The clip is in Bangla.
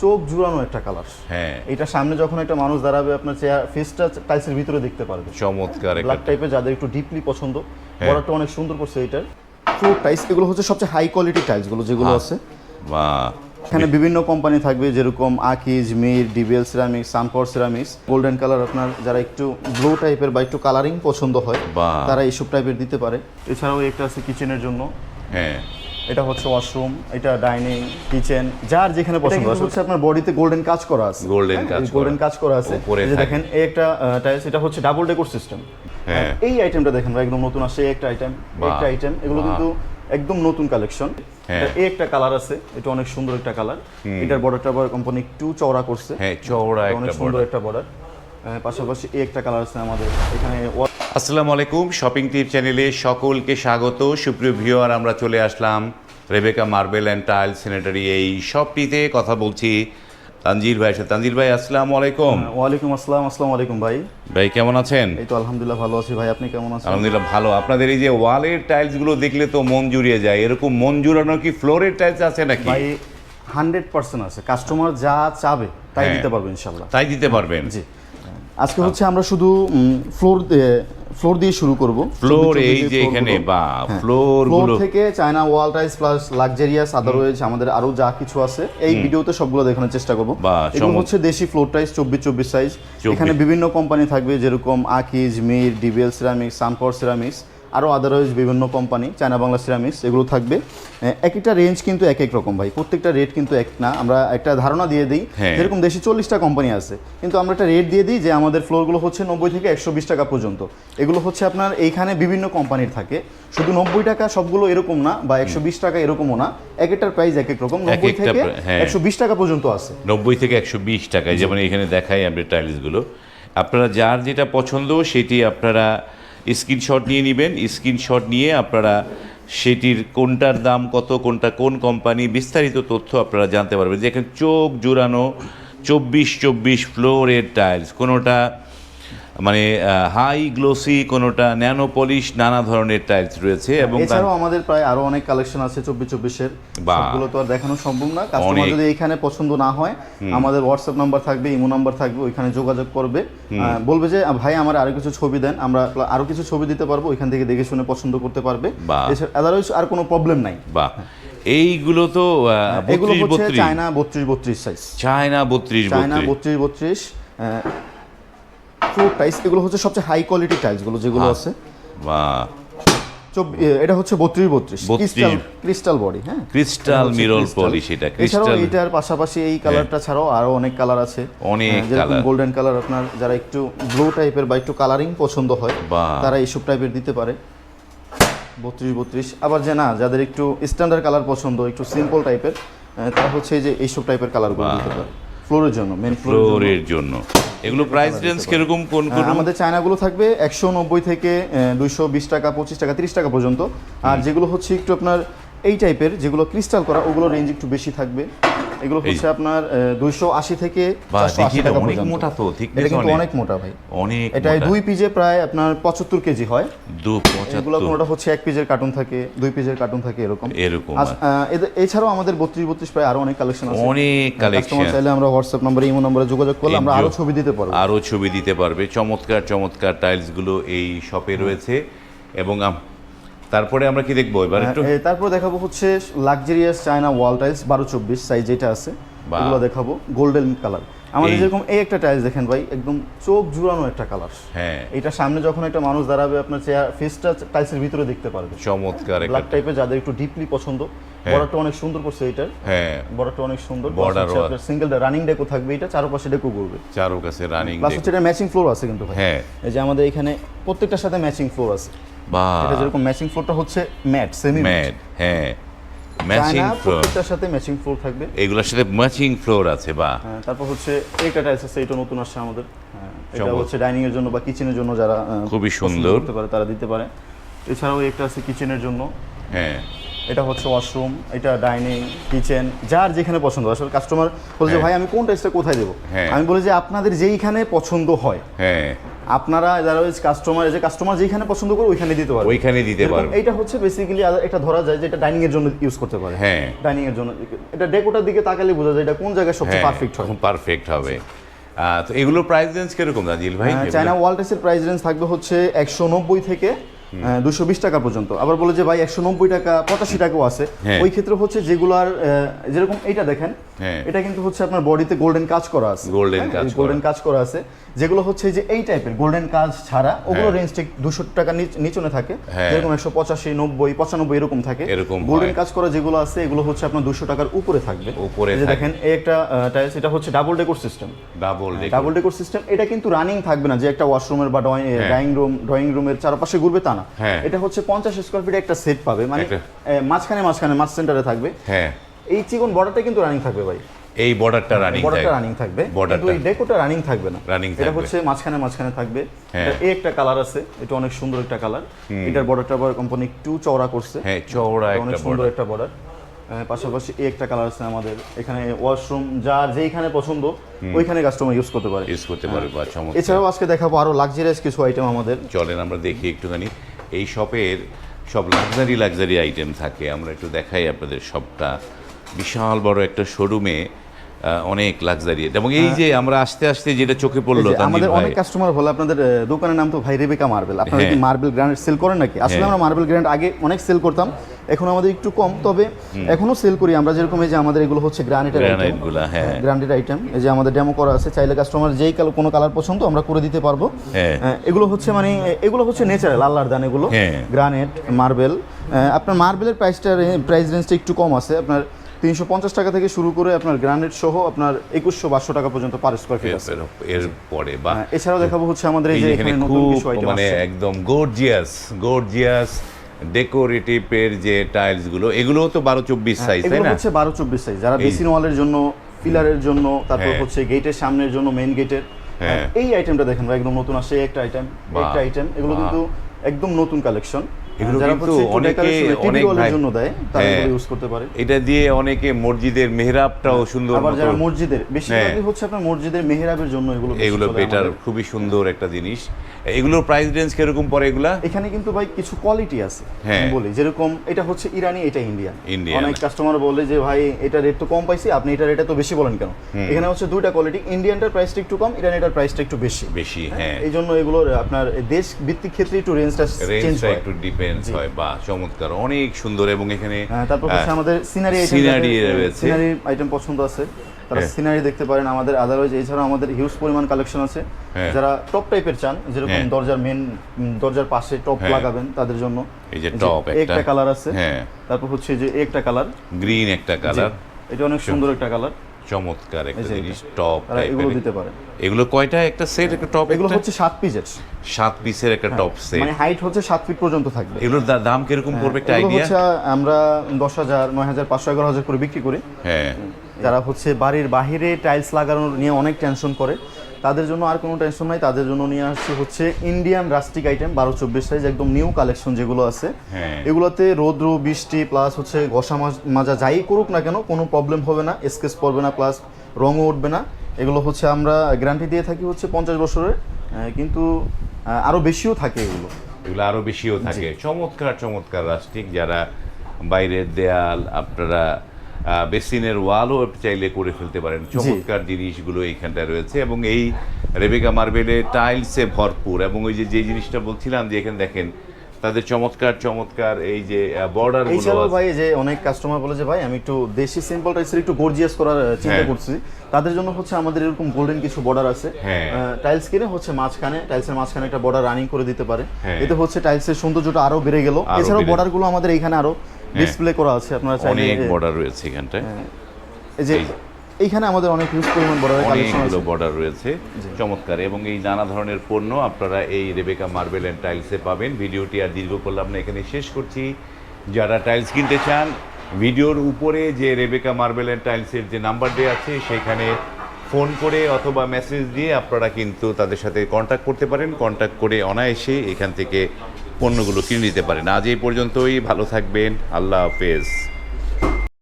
চোখ জুড়ানো একটা কালার হ্যাঁ। এটা সামনে যখন একটা মানুষ দাঁড়াবে আপনার চেয়ার ফেসটা টাইলসের ভিতরে দেখতে পারবে। চমৎকার ব্ল্যাক টাইপের যাদের একটু ডিপলি পছন্দ হ্যাঁ। বর্ডারটা অনেক সুন্দর করছে এটার। ফ্লোর টাইলস এগুলো হচ্ছে সবচেয়ে হাই কোয়ালিটি টাইলসগুলো যেগুলো। আছে। বা এখানে বিভিন্ন কোম্পানি থাকবে যেরকম Akij Mir DBL ceramics Sunpower ceramics golden colour আপনার যারা একটু ব্লু টাইপের বা একটু কালারিং পছন্দ হয়। তারা এইসব টাইপের দিতে পারে। এছাড়াও একটা আছে কিচেনের জন্য। হ্যাঁ। এটা হচ্ছে ওয়াশরুম এটা ডাইনিং কিচেন যার যেখানে পছন্দ কিন্তু হচ্ছে আপনার বডিতে গোল্ডেন কাজ করা আছে। Golden কাজ গোল্ডেন কাজ করা আছে। এই যে দেখেন এই একটা টাইলস এটা হচ্ছে ডাবল ডেকোর সিস্টেম হ্যাঁ। এই আইটেমটা দেখেন ভাই একদম নতুন এই একটা আইটেম। একটা আইটেম এগুলো কিন্তু একদম নতুন কালেকশন হ্যাঁ। এই একটা কালার আছে এটা অনেক সুন্দর একটা কালার এটার বর্ডারটা আবার কোম্পানি একটু চওড়া করছে। হ্যাঁ চওড়া একটা অনেক সুন্দর একটা বর্ডার পাশাপাশি এই একটা কালার আছে আমাদের এখানে আসসালামু আলাইকুম। শপিং টিপ চ্যানেলে সকলকে স্বাগত। সুপ্রিয় ভিউয়ার আমরা চলে আসলাম Rebecca marble and tile sanitary এই শপটিতে কথা বলছি তানজির ভাই সাথে। তানজির ভাই আসসালামু আলাইকুম। ওয়ালাইকুম আসসালাম আসসালামু আলাইকুম ভাই। ভাই কেমন আছেন? এই তো আলহামদুলিল্লাহ ভালো আছি ভাই আপনি কেমন আছেন? আলহামদুলিল্লাহ ভালো। আপনাদের এই যে ওয়ালের টাইলসগুলো দেখলে তো মন জুড়িয়ে যায়। এরকম মন জুড়ানো কি ফ্লোরের টাইলস আছে নাকি? ভাই হান্ড্রেড পার্সেন্ট আছে। কাস্টমার যা চাবে তাই হ্যাঁ। দিতে পারবেন ইনশাল্লাহ তাই দিতে পারবেন। জি। আজকে হচ্ছে আমরা শুধু ফ্লোর ফ্লোর দিয়ে শুরু করব। ফ্লোর এই যে এখানে বা ফ্লোর ফ্লোরগুলো থেকে China wall tiles plus luxurious otherwise আমাদের আরও যা কিছু আছে এই ভিডিওতে সবগুলো দেখানোর চেষ্টা করব। এবং হচ্ছে দেশি ফ্লোর টাইলস চব্বিশ চব্বিশ সাইজ এখানে বিভিন্ন কোম্পানি থাকবে যেরকম Akij Mir DBL ceramic Sunpower ceramics আরও আদারওয়াইজ বিভিন্ন কোম্পানি চায়না বাংলা সিরামিক্স এগুলো থাকবে। এক একটা রেঞ্জ কিন্তু এক এক রকম ভাই। প্রত্যেকটা রেট কিন্তু এক না। আমরা একটা ধারণা দিয়ে দিই হ্যাঁ। যেরকম দেশে চল্লিশটা কোম্পানি আছে। কিন্তু আমরা একটা রেট দিয়ে দিই যে আমাদের ফ্লোরগুলো হচ্ছে নব্বই থেকে একশো বিশ টাকা পর্যন্ত। এগুলো হচ্ছে আপনার এইখানে বিভিন্ন কোম্পানির থাকে। শুধু নব্বই টাকা সবগুলো এরকম না বা একশো বিশ টাকা এরকমও না। এক একটার প্রাইস এক এক রকম নব্বই থেকে হ্যাঁ। একশো বিশ টাকা পর্যন্ত আছে। নব্বই থেকে একশো বিশ টাকায় যেমন এখানে দেখাই আমরা টাইলসগুলো আপনারা যার যেটা পছন্দ সেটি আপনারা স্ক্রিনশট নিয়ে নেবেন। স্ক্রিনশট নিয়ে আপনারা সেটির কোনটার দাম কত, কোনটা কোন কোম্পানি বিস্তারিত তথ্য আপনারা জানতে পারবেন। যে এখানে চোখ জোড়ানো চব্বিশ চব্বিশ ফ্লোরের টাইলস কোনোটা মানে হাই গ্লোসি কোনোটা ন্যানো পলিশ নানা ধরনের টাইলস রয়েছে এবং এছাড়াও আমাদের প্রায় আরও অনেক কালেকশন আছে চব্বিশ চব্বিশের। সবগুলো তো আর দেখানো সম্ভব না। কাস্টমার যদি এখানে পছন্দ না হয় আমাদের হোয়াটসঅ্যাপ নাম্বার থাকবে ইমো নাম্বার থাকবে ওইখানে যোগাযোগ করবে। বলবে যে ভাই আমার আরও কিছু ছবি দেন আমরা আরও কিছু ছবি দিতে পারব ওইখান থেকে দেখে শুনে পছন্দ করতে পারবে। এছাড়া আদারওয়াইজ আর কোনো প্রবলেম নাই। বাহ এইগুলো তো এগুলো বত্রিশ হচ্ছে চায়না বত্রিশ বত্রিশ সাইজ চায়না বত্রিশ চায়না বত্রিশ। বত্রিশ বত্রিশ ফ্লোর টাইলস এগুলো হচ্ছে সবচেয়ে হাই কোয়ালিটি টাইলসগুলো যেগুলো হ্যাঁ। আছে। বা এটা হচ্ছে বত্রিশ বত্রিশ ক্রিস্টাল ক্রিস্টাল বডি হ্যাঁ? Crystal crystal। পলিশ এটা ক্রিস্টাল এটার পাশাপাশি এই কালারটা ছাড়াও আরও অনেক কালার আছে। অনেক হ্যাঁ, যেরকম গোল্ডেন কালার আপনার যারা একটু ব্লু টাইপের বা একটু কালারিং পছন্দ হয়। তারা এইসব টাইপের দিতে পারে। বত্রিশ বত্রিশ। আবার যে না যাদের একটু স্ট্যান্ডার্ড কালার পছন্দ একটু সিম্পল টাইপের দুশো হচ্ছে যে এইসব টাইপের কালারগুলো দিতে পারে। ফ্লোরের জন্য মেন ফ্লোরের জন্য। এগুলো প্রাইস রেঞ্জ কীরকম কোন কোন? আমাদের চায়নাগুলো থাকবে একশো নব্বই থেকে দুইশো বিশ টাকা পঁচিশ টাকা তিরিশ টাকা পর্যন্ত। আর যেগুলো হচ্ছে একটু আপনার এই টাইপের যেগুলো ক্রিস্টাল করা ওগুলো রেঞ্জ একটু বেশি থাকবে। এগুলো হচ্ছে আপনার দুইশো আশি থেকে 480 টাকা অনেক মোটা তো, thickness এটা কিন্তু অনেক। মোটা ভাই। অনেক এটা দুই পিজে প্রায় আপনার পঁচাত্তর কেজি হয়। দু এগুলো পঁচাত্তর কোনোটা হচ্ছে এক পিজের কার্টুন থাকে দুই পিজের কার্টুন থাকে এরকম। এরকম এদের- এছাড়াও আমাদের বত্রিশ বত্রিশ প্রায় আরও অনেক কালেকশন আছে। অনেক কালেকশন চাইলে আমরা হোয়াটসঅ্যাপ নম্বরে ইমো নম্বরে যোগাযোগ করলে আমরা আরও ছবি দিতে পারব। আরও ছবি দিতে পারবে। চমৎকার চমৎকার টাইলসগুলো এই শপে রয়েছে। এবং তারপরে আমরা কি দেখব? এবার একটু হ্যাঁ, তারপর দেখাবো হচ্ছে লাক্সারিয়াস চায়না ওয়াল টাইলস বারো চব্বিশ সাইজ যেটা আছে। এগুলো দেখাবো গোল্ডেন কালার আমাদের যেরকম এই একটা টাইলস দেখেন ভাই একদম চোখ জুড়ানো একটা কালার হ্যাঁ। এটা সামনে যখন একটা মানুষ দাঁড়াবে আপনার চেয়ার ফেসটা টাইলসের ভিতরে দেখতে পারবে। চমৎকার একটা ব্ল্যাক টাইপের যাদের একটু ডিপলি পছন্দ বর্ডারটা অনেক সুন্দর করছে এটার হ্যাঁ। বর্ডারটা অনেক সুন্দর। ও- সিঙ্গেল রানিং ডেকো থাকবে এটা চারপাশে ডেকো করবে। চারো কাছে রানিং প্লাস হচ্ছে এটা ম্যাচিং ফ্লোর আছে কিন্তু ভাই। হ্যাঁ। এই যে আমাদের এখানে প্রত্যেকটার সাথে ম্যাচিং ফ্লোর আছে। বা এটা যেরকম ম্যাচিং ফ্লোরটা হচ্ছে ম্যাট সেমি ম্যাট হ্যাঁ। ম্যাচিং ফ্লোরটার ফ্লোর প্রত্যেকটার সাথে ম্যাচিং ফ্লোর থাকবে। এগুলোর সাথে ম্যাচিং ফ্লোর আছে বা। হ্যাঁ, তারপর হচ্ছে এইটা টাইলস আছে এটা নতুন আসছে আমাদের। হ্যাঁ, এটা হচ্ছে ডাইনিং এর জন্য বা কিচেনের জন্য যারা খুবই সুন্দর। করতে পারে তারা দিতে পারে। এছাড়াও একটা আছে কিচেনের জন্য। হ্যাঁ। এটা হচ্ছে ওয়াশরুম এটা ডাইনিং কিচেন যার যেখানে পছন্দ। আসলে কাস্টমার বলছে হ্যাঁ। ভাই আমি কোন টাইসটা কোথায় দেবো? হ্যাঁ। আমি বলি যে আপনাদের যেইখানে পছন্দ হয় হ্যাঁ। আপনারা যারা ওই কাস্টমার যে কাস্টমার যেখানে পছন্দ করে ওইখানে দিতে পারবে। ওইখানে দিতে পারবে। এইটা হচ্ছে বেসিক্যালি এটা ধরা যায় যে এটা ডাইনিং এর জন্য ইউজ করতে পারে। হ্যাঁ। ডাইনিং এর জন্য। এটা ডেকোটার দিকে তাকালে বোঝা যায় এটা কোন জায়গায় সবচেয়ে হ্যাঁ পারফেক্ট হবে পারফেক্ট হবে। তো এগুলোর প্রাইস রেঞ্জ কীরকম নাজিল ভাই? হ্যাঁ, চায়না ওয়ালটেসের প্রাইস রেঞ্জ থাকবে হচ্ছে একশো নব্বই থেকে দুশো বিশ টাকা পর্যন্ত আবার বলে যে ভাই একশো নব্বই টাকা পঁচাশি টাকাও আছে হ্যাঁ। ওই ক্ষেত্রে হচ্ছে যেগুলার যেরকম এইটা দেখেন হ্যাঁ। এটা কিন্তু হচ্ছে আপনার বডিতে গোল্ডেন কাজ করা আছে কাজ গোল্ডেন কাজ করা আছে যেগুলো হচ্ছে যে এই টাইপের গোল্ডেন কাজ ছাড়া ওগুলো হ্যাঁ। রেঞ্জ ঠিক দুশো টাকা নিচনে থাকে হ্যাঁ। যেরকম একশো পঁচাশি নব্বই পঁচানব্বই এরকম থাকে এরকম গোল্ডেন কাজ করা যেগুলো আছে এগুলো হচ্ছে আপনার দুশো টাকার উপরে থাকবে উপরে। দেখেন এই একটা টাইলস এটা হচ্ছে double decor system double double decor system এটা কিন্তু রানিং থাকবে না যে একটা ওয়াশরুমের বা ড্রয়িং রুম ড্রয়িং রুমের চারপাশে ঘুরবে তা না হ্যাঁ। এটা হচ্ছে পঞ্চাশ স্কোয়ার ফিট একটা সেট পাবে মানে মাঝখানে মাঝখানে মাঝ সেন্টারে থাকবে। হ্যাঁ। এই চিকন বর্ডারটা কিন্তু রানিং থাকবে ভাই। এই বর্ডারটা রানিং বর্ডারটা রানিং থাকবে। কিন্তু এই ডেকোটা রানিং থাকবে না। Running এটা হচ্ছে মাঝখানে মাঝখানে থাকবে। হ্যাঁ। এই একটা কালার আছে এটা অনেক সুন্দর একটা কালার এটার বর্ডারটা আবার কোম্পানি একটু চওড়া করছে। হ্যাঁ চওড়া অনেক সুন্দর একটা বর্ডার পাশাপাশি এই একটা কালার আছে আমাদের। এখানে ওয়াশরুম যার যেইখানে পছন্দ ওইখানে কাস্টমার ইউজ করতে পারে। ইউজ করতে পারবে বা চমৎকার। এছাড়াও আজকে দেখাবো আরও লাক্সারিয়াস কিছু আইটেম আমাদের। চলেন আমরা দেখি একটুখানি। এই শপের সব লাক্সারি লাক্সারি আইটেম থাকে। আমরা একটু দেখাই আপনাদের সবটা। বিশাল বড় একটা শোরুমে অনেক লাক্সারি এবং এই যে আমরা আস্তে আস্তে যেটা চোখে পড়ল আমাদের অনেক কাস্টমার বলে আপনাদের দোকানের নাম তো ভাই রেবেকা মার্বেল আপনারা কি হ্যাঁ। মার্বেল গ্রানাইট সেল করেন নাকি? আসলে হ্যাঁ। আমরা মার্বেল গ্রানাইট আগে অনেক সেল করতাম এখন আমাদের একটু কম তবে এখনও সেল করি। আমরা যেরকম এই যে আমাদের এগুলো হচ্ছে গ্রানাইটের আইটেম গ্রানাইটগুলা হ্যাঁ। আইটেম এই যে আমাদের ডেমো করা আছে চাইলে কাস্টমার যেই কাল- কোনো কালার পছন্দ আমরা করে দিতে পারব। হ্যাঁ। এগুলো হচ্ছে মানে এগুলো হচ্ছে ন্যাচারাল আল্লাহর দান এগুলো। হ্যাঁ। গ্রানাইট মার্বেল আপনার মার্বেলের প্রাইসটা প্রাইস রেঞ্জটা একটু কম আছে। আপনার তিনশো পঞ্চাশ টাকা থেকে শুরু করে আপনার গ্রানাইট সহ আপনার একুশশো বাইশশো টাকা পর্যন্ত পার স্কোয়ার ফিট আছে। এর- পরে বা হ্যাঁ, এছাড়াও দেখাবো হচ্ছে আমাদের এই যে এখানে এখানে নতুন কিছু আইটেম মানে একদম গর্জিয়াস গর্জিয়াস ডেকোরেটিভের যে টাইলসগুলো এগুলোও তো বারো চব্বিশ সাইজ তাই হ্যাঁ, এগুলো না? হচ্ছে বারো চব্বিশ সাইজ যারা বেসিন ওয়ালের জন্য পিলারের জন্য তারপর হ্যাঁ। হচ্ছে গেটের সামনের জন্য মেইন গেটের। এই আইটেমটা দেখেন একদম নতুন এই একটা আইটেম একটা আইটেম এগুলো কিন্তু একদম নতুন কালেকশন এগুলো কিন্তু অনেকে- অনেক জন্য দেয় তারা হ্যাঁ। ইউজ করতে পারে। এটা দিয়ে অনেকে মসজিদের মেহরাবটাও সুন্দর আবার যারা মসজিদের বেশিরভাগই হ্যাঁ। হচ্ছে আপনার মসজিদের মেহরাবের জন্য এগুলো এগুলো বেটার খুবই সুন্দর একটা জিনিস। এগুলোর প্রাইস রেঞ্জ কীরকম পড়ে এগুলা? এখানে কিন্তু ভাই কিছু কোয়ালিটি আছে হ্যাঁ। আমি বলি। যেরকম এটা হচ্ছে ইরানি এটা ইন্ডিয়ান। অনেক কাস্টমার বলে যে ভাই এটা রেট তো কম পাইছি আপনি এটা রেটে তো বেশি বলেন কেন? এখানে হচ্ছে দুইটা কোয়ালিটি ইন্ডিয়ানটার প্রাইসটা একটু কম ইরানিটার প্রাইসটা একটু বেশি। বেশি হ্যাঁ? এই জন্য এগুলোর আপনার দেশ ভিত্তিক ক্ষেত্রে একটু রেঞ্জটা চেঞ্জ হয়। একটু ডিপেন্ডস হয় বা চমৎকার অনেক সুন্দর এবং এখানে হ্যাঁ, তারপর হচ্ছে আমাদের সিনারি রয়েছে। সিনারি আইটেম পছন্দ আছে। তারা হ্যাঁ। সিনারি দেখতে পারেন আমাদের আদারওয়াইজ এছাড়াও আমাদের হিউজ পরিমাণ কালেকশন আছে। হ্যাঁ। যারা টপ টাইপের চান যেরকম হ্যাঁ। দরজার মেন দরজার পাশে টপ হ্যাঁ। লাগাবেন তাদের জন্য। এই যে টপ একটা। কালার আছে। হ্যাঁ। তারপর হচ্ছে যে একটা কালার গ্রিন একটা কালার এটা অনেক সুন্দর একটা কালার চমৎকার একটা জিনিস টপ এগুলো দিতে পারে। এগুলো কয়টা? একটা সেট একটা টপ এগুলো হচ্ছে সাত পিসের সাত পিসের একটা টপ সেট মানে হাইট হচ্ছে সাত ফিট পর্যন্ত থাকবে। এগুলোর দাম কীরকম পড়বে? একটা আইডিয়া হচ্ছে আমরা দশ হাজার নয় হাজার পাঁচশো এগারো হাজার করে বিক্রি করি। হ্যাঁ। যারা হচ্ছে বাড়ির বাহিরে টাইলস লাগানোর নিয়ে অনেক টেনশন করে তাদের জন্য আর কোনো টেনশন নাই। তাদের জন্য নিয়ে আসছে হচ্ছে ইন্ডিয়ান রাস্টিক আইটেম বারো চব্বিশ সাইজ একদম নিউ কালেকশন যেগুলো আছে। হ্যাঁ। এগুলোতে রৌদ্র বৃষ্টি প্লাস হচ্ছে ঘষা মাজ- যাই করুক না কেন কোনো প্রবলেম হবে না স্কেচ পড়বে না প্লাস রঙও উঠবে না। এগুলো হচ্ছে আমরা গ্যারান্টি দিয়ে থাকি হচ্ছে পঞ্চাশ বছরের কিন্তু আরও বেশিও থাকে এগুলো। এগুলো আরও বেশিও থাকে। চমৎকার চমৎকার রাস্টিক যারা বাইরের দেয়াল আপনারা বেসিনের ওয়ালও চাইলে করে ফেলতে পারেন। চমৎকার জিনিসগুলো এইখানটায় রয়েছে এবং এই রেবেকা মার্বেলে টাইলসে ভরপুর এবং ওই যে যে জিনিসটা বলছিলাম যে এখানে দেখেন তাদের চমৎকার চমৎকার এই যে বর্ডারগুলো ভাই যে অনেক কাস্টমার বলে যে ভাই আমি একটু দেশি সিম্পল টাইপসের একটু গর্জিয়াস করার চিন্তা হ্যাঁ। করছি। তাদের জন্য হচ্ছে আমাদের এরকম গোল্ডেন কিছু বর্ডার আছে। হ্যাঁ। টাইলস কিনে হচ্ছে মাঝখানে টাইলসের মাঝখানে একটা বর্ডার রানিং করে দিতে পারে। হ্যাঁ। এতে হচ্ছে টাইলসের সৌন্দর্যটা আরও বেড়ে গেল। এছাড়াও বেড়ে- বর্ডারগুলো আমাদের এখানে আরও ডিসপ্লে করা আছে আপনারা চাইলে অনেক বর্ডার রয়েছে এখানটায়। এই যে এইখানে আমাদের অনেক হিউজ পরিমাণ বর্ডারের কালেকশন আছে। বর্ডার রয়েছে চমৎকার। এবং এই নানা ধরনের পণ্য আপনারা এই রেবেকা মার্বেল অ্যান্ড টাইলসে পাবেন। ভিডিওটি আর দীর্ঘ করলাম না এখানে শেষ করছি। যারা টাইলস কিনতে চান ভিডিওর উপরে যে রেবেকা মার্বেল অ্যান্ড টাইলসের যে নাম্বার দেওয়া আছে সেখানে ফোন করে অথবা মেসেজ দিয়ে আপনারা কিন্তু তাদের সাথে কন্ট্যাক্ট করতে পারেন। কন্ট্যাক্ট করে অনায়াসে এখান থেকে পণ্যগুলো কিনে নিতে পারেন। আজ এই পর্যন্তই। ভালো থাকবেন। আল্লাহ হাফেজ।